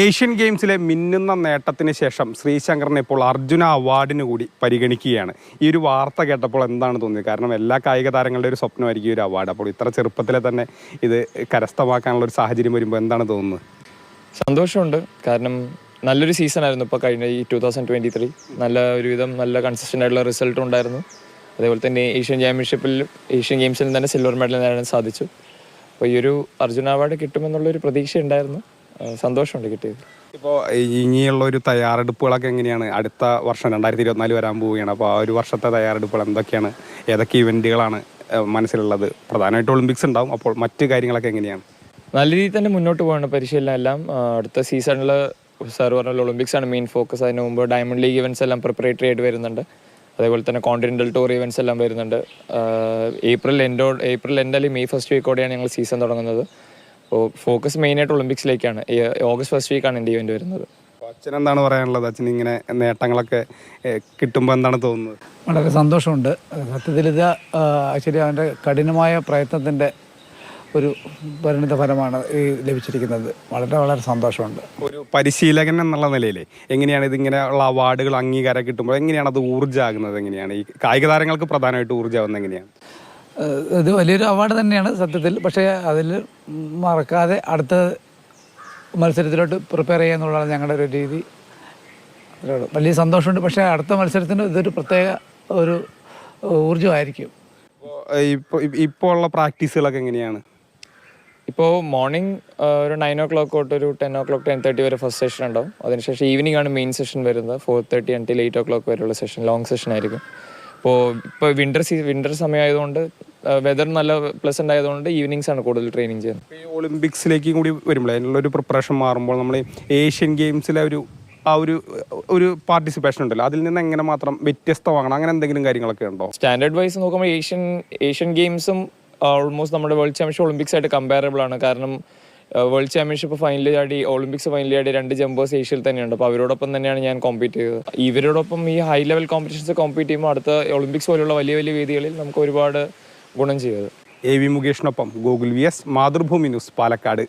Asian ഗെയിംസിലെ മിന്നുന്ന നേട്ടത്തിന് ശേഷം ശ്രീശങ്കറിനെ ഇപ്പോൾ അർജുന അവാർഡിന് കൂടി പരിഗണിക്കുകയാണ്. ഈ ഒരു വാർത്ത കേട്ടപ്പോൾ എന്താണ് തോന്നിയത്? കാരണം എല്ലാ കായിക താരങ്ങളുടെ ഒരു സ്വപ്നമായിരിക്കും ഒരു അവാർഡ്. അപ്പോൾ ഇത്ര ചെറുപ്പത്തിലെ തന്നെ ഇത് കരസ്ഥമാക്കാനുള്ള ഒരു സാഹചര്യം വരുമ്പോൾ എന്താണ് തോന്നുന്നത്? സന്തോഷമുണ്ട്. കാരണം നല്ലൊരു സീസൺ ആയിരുന്നു ഇപ്പോൾ കഴിഞ്ഞ ഈ ടൂ തൗസൻഡ് ട്വന്റി ത്രീ നല്ല ഒരുവിധം നല്ല കൺസിസ്റ്റന്റ് ആയിട്ടുള്ള റിസൾട്ട് ഉണ്ടായിരുന്നു. അതേപോലെ തന്നെ ഏഷ്യൻ ചാമ്പ്യൻഷിപ്പിൽ ഏഷ്യൻ ഗെയിംസിൽ തന്നെ സിൽവർ മെഡൽ നേടാൻ സാധിച്ചു. അപ്പോൾ ഈ ഒരു അർജുന അവാർഡ് കിട്ടുമെന്നുള്ളൊരു പ്രതീക്ഷ ഉണ്ടായിരുന്നു സന്തോഷമുണ്ട് കിട്ടിയത്. ഇപ്പോൾ ഇനിയുള്ള ഒരു തയ്യാറെടുപ്പുകളൊക്കെ എങ്ങനെയാണ്? അടുത്ത വർഷം രണ്ടായിരത്തി ഇരുപത്തിനാല് വരാൻ പോവുകയാണ്. അപ്പോൾ ആ ഒരു വർഷത്തെ തയ്യാറെടുപ്പുകൾ എന്തൊക്കെയാണ്? ഏതൊക്കെ ഇവന്റുകളാണ് മനസ്സിലുള്ളത്? പ്രധാനമായിട്ട് ഒളിമ്പിക്സ് ഉണ്ടാവും. അപ്പോൾ മറ്റു കാര്യങ്ങളൊക്കെ എങ്ങനെയാണ്? നല്ല രീതിയിൽ തന്നെ മുന്നോട്ട് പോകണം. പരിശീലനം എല്ലാം അടുത്ത സീസണിൽ സാർ പറഞ്ഞ ഒളിമ്പിക്സ് ആണ് മെയിൻ ഫോക്കസ് അതിന് മുമ്പ് ഡയമണ്ട് ലീഗ് ഇവൻസ് എല്ലാം പ്രിപ്പറേറ്ററി ആയിട്ട് വരുന്നുണ്ട്. അതേപോലെ തന്നെ കോണ്ടിനെന്റൽ ടൂർ ഇവൻസ് എല്ലാം വരുന്നുണ്ട്. ഏപ്രിൽ എൻഡോ ഏപ്രിൽ എന്റെ അല്ലെങ്കിൽ മെയ് ഫസ്റ്റ് വീക്കോടെയാണ് ഞങ്ങൾ സീസൺ തുടങ്ങുന്നത്. അപ്പോൾ ഫോക്കസ് മെയിൻ ആയിട്ട് ഒളിമ്പിക്സിലേക്കാണ് ഈ ഓഗസ്റ്റ് ഫസ്റ്റ് വീക്കാണ് എന്റെ ഇവന്റ് വരുന്നത്. അച്ഛൻ എന്താണ് പറയാനുള്ളത്? അച്ഛൻ ഇങ്ങനെ നേട്ടങ്ങളൊക്കെ കിട്ടുമ്പോൾ എന്താണ് തോന്നുന്നത്? വളരെ സന്തോഷമുണ്ട്. സത്യത്തിൽ ഇത് ആക്ച്വലി അവന്റെ കഠിനമായ പ്രയത്നത്തിന്റെ ഒരു പരിണിത ഫലമാണ് ഈ ലഭിച്ചിരിക്കുന്നത്. വളരെ വളരെ സന്തോഷമുണ്ട്. ഒരു പരിശീലകൻ എന്നുള്ള നിലയിൽ എങ്ങനെയാണ് ഇതിങ്ങനെയുള്ള അവാർഡുകൾ അംഗീകാരം കിട്ടുമ്പോൾ എങ്ങനെയാണ് അത് ഊർജമാകുന്നത്? എങ്ങനെയാണ്? ഈ കായിക താരങ്ങൾക്ക് പ്രധാനമായിട്ട് ഊർജമാകുന്നത് എങ്ങനെയാണ്? ഇത് വലിയൊരു അവാർഡ് തന്നെയാണ് സത്യത്തിൽ. പക്ഷേ അതിൽ മറക്കാതെ അടുത്ത മത്സരത്തിലോട്ട് പ്രിപ്പയർ ചെയ്യുക എന്നുള്ളതാണ് ഞങ്ങളുടെ ഒരു രീതി. വലിയ സന്തോഷമുണ്ട്. പക്ഷേ അടുത്ത മത്സരത്തിന് ഇതൊരു പ്രത്യേക ഒരു ഊർജമായിരിക്കും. ഇപ്പോൾ ഉള്ള പ്രാക്ടീസുകളൊക്കെ എങ്ങനെയാണ്? ഇപ്പോൾ മോർണിംഗ് ഒരു നയൻ ഓ ക്ലോക്ക് തൊട്ട് ഒരു ten o'clock ten thirty വരെ ഫസ്റ്റ് സെഷൻ ഉണ്ടാവും. അതിനുശേഷം ഈവനിങ് ആണ് മെയിൻ സെഷൻ വരുന്നത്. Four thirty until eight o'clock വരെയുള്ള സെഷൻ ലോങ് സെഷൻ ആയിരിക്കും. അപ്പോൾ ഇപ്പോൾ വിന്റർ സീ വിന്റർ സമയമായതുകൊണ്ട് വെതർ നല്ല പ്ലസന്റ് ആയതുകൊണ്ട് ഈവനിങ്സ് ആണ് കൂടുതൽ ട്രെയിനിങ് ചെയ്യുന്നത്. ഒളിമ്പിക്സിലേക്ക് കൂടി വരുമ്പോൾ അതിനുള്ള ഒരു പ്രിപ്പറേഷൻ മാറുമ്പോൾ നമ്മൾ ഏഷ്യൻ ഗെയിംസിലെ ഒരു ആ ഒരു ഒരു പാർട്ടിസിപ്പേഷൻ ഉണ്ടല്ലോ. അതിൽ നിന്ന് എങ്ങനെ മാത്രം വ്യത്യസ്തമാകണം? അങ്ങനെ എന്തെങ്കിലും കാര്യങ്ങളൊക്കെ ഉണ്ടോ? സ്റ്റാൻഡേർഡ് വൈസ് നോക്കുമ്പോൾ ഏഷ്യൻ ഏഷ്യൻ ഗെയിംസും ഓൾമോസ്റ്റ് നമ്മുടെ വേൾഡ് ചാമ്പ്യൻഷിപ്പ് ഒളിമ്പിക്സ് ആയിട്ട് കമ്പയറബിൾ ആണ്. കാരണം വേൾഡ് ചാമ്പ്യൻഷിപ്പ് ഫൈനൽ ചാടി ഒളിമ്പിക്സ് ഫൈനൽ ചാടി രണ്ട് ജമ്പേഴ്സ് ഏഷ്യയിൽ തന്നെയുണ്ട്. അപ്പോൾ അവരോടൊപ്പം തന്നെയാണ് ഞാൻ കോമ്പീറ്റ് ചെയ്തത്. ഇവരോടൊപ്പം ഈ ഹൈ ലെവൽ കോമ്പറ്റീഷൻസ് കോമ്പീറ്റ് ചെയ്യുമ്പോൾ അടുത്ത ഒളിമ്പിക്സ് പോലുള്ള വലിയ വലിയ വേദികളിൽ നമുക്ക് ഒരുപാട് ഗുണം ചെയ്തത്. A V മുകേഷിനൊപ്പം Google V S Mathrubhumi news Palakkad.